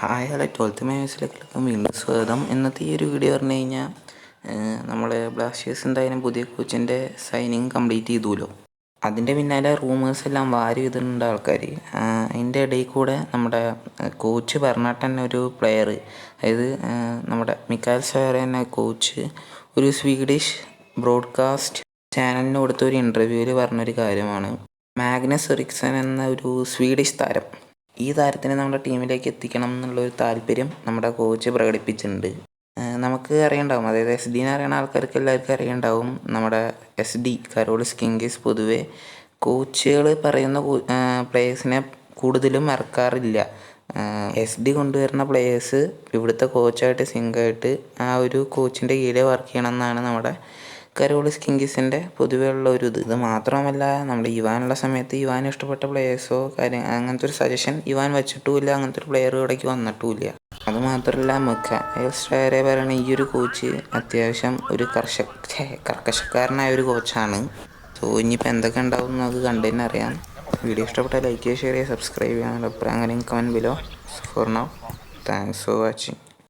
Hi hello twelfth മേഴ്സിലേക്ക് വീണ്ടും സ്വാഗതം. ഇന്നത്തെ ഈ ഒരു വീഡിയോ പറഞ്ഞു കഴിഞ്ഞാൽ നമ്മളെ ബ്ലാസ്റ്റേഴ്സ് എന്തായാലും പുതിയ കോച്ചിന്റെ സൈനിങ് കംപ്ലീറ്റ് ചെയ്തുല്ലോ. അതിന്റെ പിന്നാലെ റൂമേഴ്സ് എല്ലാം വാരി ചെയ്തിട്ടുണ്ട് ആൾക്കാർ അതിന്റെ ഇടയിൽ കൂടെ നമ്മുടെ കോച്ച് പറഞ്ഞിട്ട് ഒരു പ്ലെയർ അതായത് നമ്മുടെ മിക്കാൽ സാർ എന്ന കോച്ച് ഒരു സ്വീഡിഷ് ബ്രോഡ്കാസ്റ്റ് ചാനലിന് കൊടുത്ത ഒരു ഇന്റർവ്യൂവിൽ പറഞ്ഞൊരു കാര്യമാണ്. മാഗ്നസ് റിക്സൺ എന്ന ഒരു സ്വീഡിഷ് താരം. ഈ താരത്തിനെ നമ്മുടെ ടീമിലേക്ക് എത്തിക്കണം എന്നുള്ളൊരു താല്പര്യം നമ്മുടെ കോച്ച് പ്രകടിപ്പിച്ചിട്ടുണ്ട്. നമുക്ക് അറിയണ്ടാവും. അതായത് എസ് ഡിനെ അറിയുന്ന ആൾക്കാർക്ക് എല്ലാവർക്കും അറിയണ്ടാവും. നമ്മുടെ എസ് ഡി കരോളിസ് സ്കിങ്കിസ് പൊതുവെ കോച്ചുകൾ പറയുന്ന പ്ലേയേഴ്സിനെ കൂടുതലും ഇറക്കാറില്ല എസ് ഡി കൊണ്ടുവരുന്ന പ്ലേയേഴ്സ് ഇവിടുത്തെ കോച്ചായിട്ട് സിങ്കായിട്ട് ആ ഒരു കോച്ചിന്റെ കീഴിൽ വർക്ക് ചെയ്യണമെന്നാണ് നമ്മുടെ കരോളിസ് കിങ്കിസിന്റെ പൊതുവേ ഉള്ള ഒരു ഇത്. ഇത് മാത്രമല്ല നമ്മുടെ ഇവാനുള്ള സമയത്ത് ഇവാൻ ഇഷ്ടപ്പെട്ട പ്ലേയേഴ്സോ കാര്യം അങ്ങനത്തെ ഒരു സജഷൻ ഇവാൻ വെച്ചിട്ടുമില്ല അങ്ങനത്തെ ഒരു പ്ലെയർ ഇവിടേക്ക് വന്നിട്ടുമില്ല. അത് മാത്രമല്ല മെക്ക എൽസ്ട്രയറെ പറയുന്ന ഈ ഒരു കോച്ച് അത്യാവശ്യം ഒരു കർഷക കർക്കശക്കാരനായ ഒരു കോച്ചാണ് സോ ഇനിയിപ്പോൾ എന്തൊക്കെ ഉണ്ടാവും എന്ന് നമുക്ക് കണ്ടു തന്നെ അറിയാം. വീഡിയോ ഇഷ്ടപ്പെട്ട ലൈക്ക് ചെയ്യുക ഷെയർ ചെയ്യുക സബ്സ്ക്രൈബ് ചെയ്യാൻ അഭിപ്രായം അങ്ങനെ comment below for now thanks for watching